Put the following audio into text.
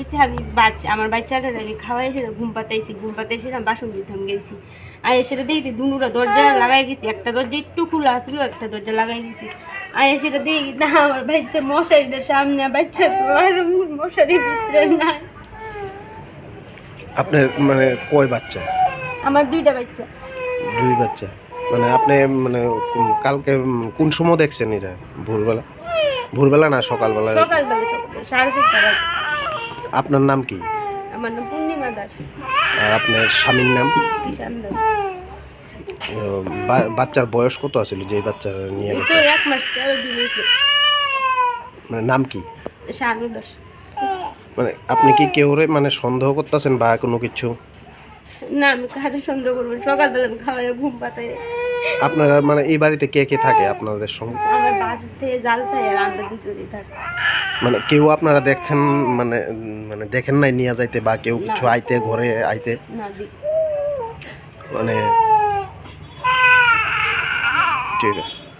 হচ্ছে আমি বাচ্চা আমার বাচ্চাটা আমি খাওয়াই এসে ঘুম পাতাইছি ঘুম পাতাইছি আমি বাসন দিতাম গেছি। আর সেটা দেখি দুনুরা দরজা লাগাই গেছি একটা দরজা একটু খোলা আসলো একটা দরজা লাগাই গেছি। আর সেটা দেখি না আমার বাচ্চা মশারিটার সামনে বাচ্চা ভিতরে না আপনার মানে কয় বাচ্চা? আমার দুইটা বাচ্চা। দুই বাচ্চা। মানে আপনি মানে কালকে কোন সময় দেখছেন এটা ভোরবেলা? ভোরবেলা না সকালবেলা? সকালবেলা সকাল সাড়ে সাতটা আপনার নাম কি? আমার নাম পূর্ণিমা দাস। আর আপনার স্বামীর নাম? কিষান দাস। বাচ্চার বয়স কত আছিল যে বাচ্চা নিয়ে তো এক মাস তেরো দিন মানে নাম কি? শানু দাস। মানে আপনি কি কেউরে মানে সন্দেহ করতেছেন বা কোনো কিছু? না আমি কারে সন্দেহ করব সকালবেলা আমি খাওয়াই ঘুম পাতাই আপনারা মানে এই বাড়িতে কে কে থাকে আপনাদের সঙ্গে? আমার জাল থাকে আর আমরা দুজনেই থাকি। মানে কেউ আপনারা দেখছেন মানে মানে দেখেন নাই নিয়ে যাইতে বা কেউ কিছু আইতে ঘরে আইতে? না মানে ঠিক আছে।